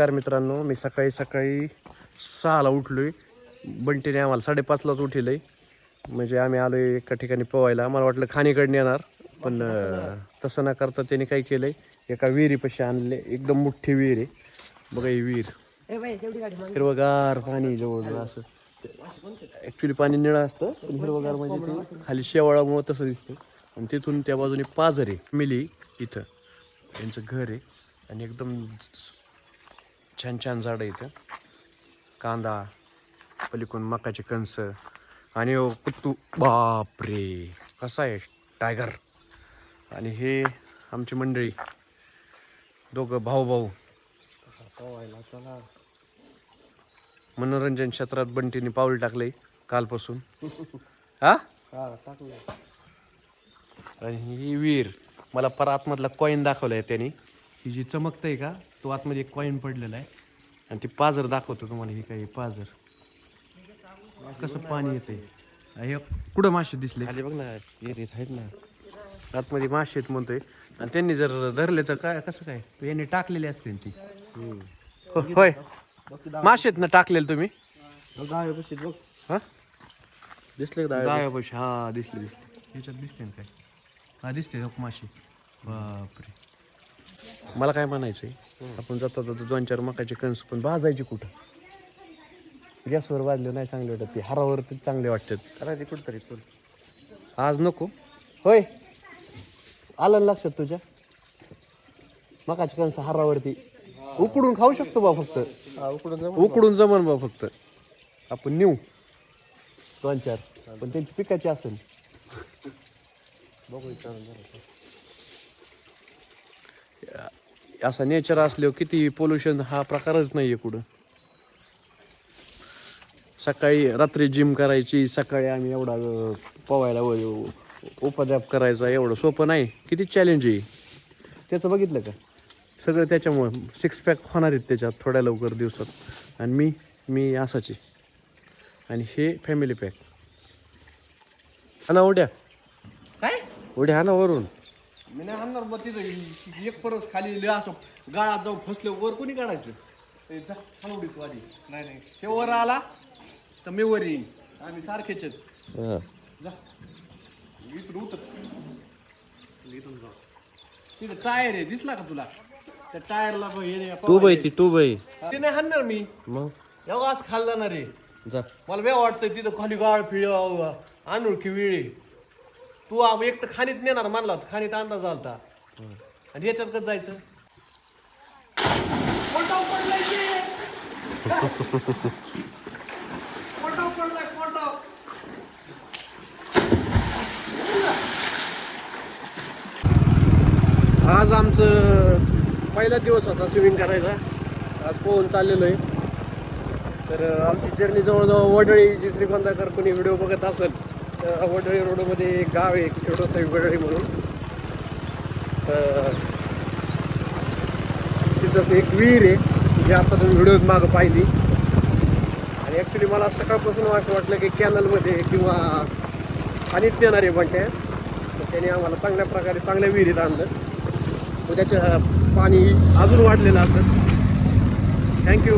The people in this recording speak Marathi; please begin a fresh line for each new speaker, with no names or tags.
नमस्कार मित्रांनो मी सकाळी सकाळी सहाला उठलोय. बंटीने आम्हाला साडेपाचलाच उठिलंय. म्हणजे आम्ही आलोय एका ठिकाणी पोवायला मला वाटलं खाणीकडनं येणार पण तसं न करता त्याने काय केलंय एका विहिरीपाशी आणले. एकदम मोठी विहीर आहे. बघा ही विहीर. हिरवगार पाणी जवळ असं. ॲक्च्युली पाणी निळं असतं पण हिरवगार म्हणजे ते खाली शेवाळामुळं तसं दिसतं. आणि तिथून त्या बाजूने पाझर आहे. मिली इथं. यांचं घर आहे. आणि एकदम छान छान झाडं इथं कांदा पलीकडून मकाचे कणस आणि हो ओ बापरे! कसा आहे? टायगर. आणि हे आमची मंडळी. दोघं भाऊ भाऊ मनोरंजन क्षेत्रात बंटीने पाऊल टाकलंय कालपासून. हा? आणि ही विहीर. मला परातमधला कॉईन दाखवलाय त्यांनी. ही जी चमकतंय का तो आतमध्ये एक कॉईन पडलेला आहे. आणि ती पाजर दाखवतो तुम्हाला ही काही पाजर. कसं पाणी येते हे कुठं मासे दिसले?
खाली बघ ना येरीत आहेत ना.
आतमध्ये मासे आहेत म्हणतोय. आणि त्यांनी जर धरले तर काय कसं काय? यांनी टाकलेले असते ती. हो- होय. मासे आहेत ना टाकलेले तुम्ही?
बघ.
हा?
दिसले
हा दिसले दिसले. ह्याच्यात दिसते ना काय? हा दिसते माशी बापरे. मला काय म्हणायचंय? आपण जातो जातो दोन चार मकाचे कणस पण भाजायचे कुठं? गॅसवर भाजले नाही चांगले वाटत ते. हारावर तर चांगले वाटतात.
करायची कुठतरी चल
आज नको. होय. आलं ना लक्षात तुझ्या? मकाचे कणस हारावरती. उकडून खाऊ शकतो बा फक्त.
हा उकडून
जमन बा फक्त. आपण नेऊ. दोन चार. पण त्यांची पिकाची असेल.
बघू विचारून जरा.
असा नेचर असल्यावर किती पोल्युशन हा प्रकारच नाही आहे कुठं. सकाळी रात्री जिम करायची सकाळी आम्ही एवढा पोवायला व- उपद्याप करायचा एवढं सोपं नाही. किती चॅलेंज आहे. त्याचं बघितलं का? सगळं त्याच्यामुळं सिक्स पॅक होणार आहेत त्याच्यात थोड्या लवकर दिवसात. आणि मी मी असाची आणि हे फॅमिली पॅक
हा ना उड्या.
काय?
उड्या हा ना वरून.
मी नाही आणणार मग तिथं. एक परस खाली लय असं गाळात जाऊन फसले वर कोणी काढायचं? ते जा, तू आधी. नाही नाही. ते वर आला तर मी वर येईन. आम्ही सारखेच आहेत.
हा.
जा. इथून उतर. इथून जा तिथं टायर आहे दिसला का तुला? त्या टायरला हे
टू बाई ती टू बाई.
ते नाही हाणणार मी.
मग?
एवढा असं खाल्ला जाणार रे.
जा.
मला वेळ वाटतंय तिथं खाली गाळ फिळ अनोळखी विळे तू आ- एक तर खाणीत नेणार मानला होता. खाणीत अंदाज आलता. आणि याच्यात कसं जायचं? पडलाय की? पडलाय, आज आमचं पहिला दिवस होता स्विमिंग करायचा. आज पोहून चाललेलो आहे. तर अ, आमची जर्नी जवळजवळ वडळी जी श्रीगोंदाकर कोणी व्हिडिओ बघत असेल तर वडळी रोडमध्ये एक गाव आहे एक छोटंसं वडळी म्हणून. तर तिथंच एक विहीर आहे जी आता तुम्ही व्हिडिओत मागं पाहिली. आणि ॲक्च्युली मला सकाळपासून असं वाटलं की कॅनलमध्ये किंवा पाणीत नेणार आहे बंट्या तर त्याने आम्हाला चांगल्या प्रकारे चांगल्या विहिरीत आणलं. त्याचं पाणी अजून वाढलेलं असेल थँक्यू